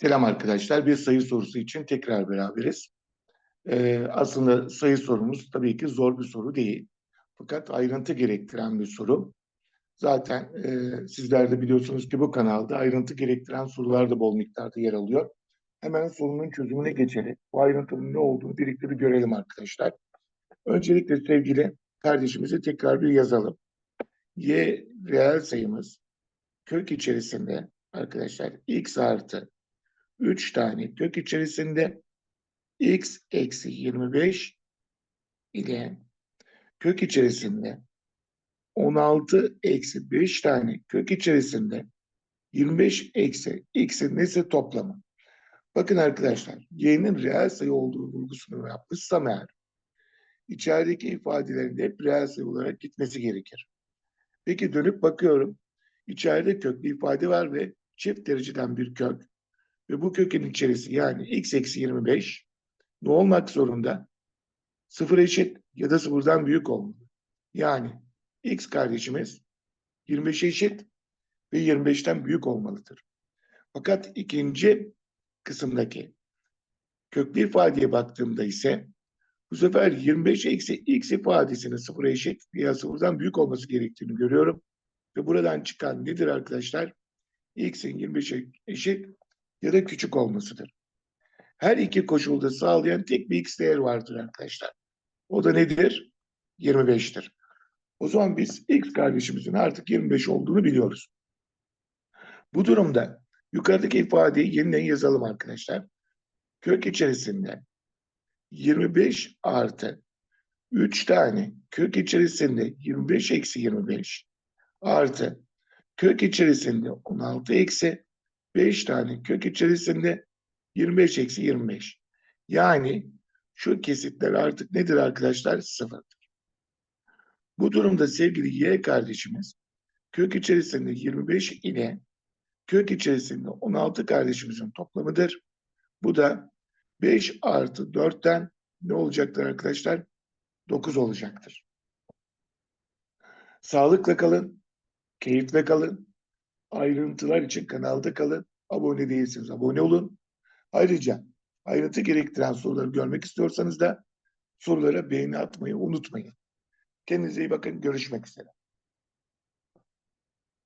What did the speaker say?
Selam arkadaşlar. Bir sayı sorusu için tekrar beraberiz. Ee, aslında sayı sorumuz tabii ki zor bir soru değil. Fakat ayrıntı gerektiren bir soru. Zaten e, sizler de biliyorsunuz ki bu kanalda ayrıntı gerektiren sorular da bol miktarda yer alıyor. Hemen sorunun çözümüne geçelim. Bu ayrıntının ne olduğunu birlikte bir görelim arkadaşlar. Öncelikle sevgili kardeşimizi tekrar bir yazalım. Y reel sayımız kök içerisinde arkadaşlar x artı 3 tane kök içerisinde x eksi 25 ile kök içerisinde 16 eksi 5 tane kök içerisinde 25 eksi x'in nesi toplamı. Bakın arkadaşlar y'nin reel sayı olduğu vurgusunu yapmışsam eğer içerideki ifadelerin hep reel sayı olarak gitmesi gerekir. Peki dönüp bakıyorum. İçeride köklü ifade var ve çift dereceden bir kök ve bu kökün içerisi yani x eksi 25 ne olmak zorunda? Sıfır eşit ya da sıfırdan büyük olmalı. Yani x kardeşimiz 25 eşit ve 25'ten büyük olmalıdır. Fakat ikinci kısımdaki köklü ifadeye baktığımda ise bu sefer 25 eksi x ifadesinin sıfıra eşit veya sıfırdan büyük olması gerektiğini görüyorum. Ve buradan çıkan nedir arkadaşlar? x'in 25'e eşit ya da küçük olmasıdır. Her iki koşulda sağlayan tek bir x değer vardır arkadaşlar. O da nedir? 25'tir. O zaman biz x kardeşimizin artık 25 olduğunu biliyoruz. Bu durumda yukarıdaki ifadeyi yeniden yazalım arkadaşlar. Kök içerisinde 25 artı 3 tane kök içerisinde 25 eksi 25 artı kök içerisinde 16 eksi 5 tane kök içerisinde 25 eksi 25. Yani şu kesitler artık nedir arkadaşlar? Sıfırdır. Bu durumda sevgili Y kardeşimiz kök içerisinde 25 ile kök içerisinde 16 kardeşimizin toplamıdır. Bu da 5 artı 4'ten ne olacaktır arkadaşlar? 9 olacaktır. Sağlıkla kalın, keyifle kalın. Ayrıntılar için kanalda kalın. Abone değilseniz abone olun. Ayrıca ayrıntı gerektiren soruları görmek istiyorsanız da sorulara beğeni atmayı unutmayın. Kendinize iyi bakın. Görüşmek üzere.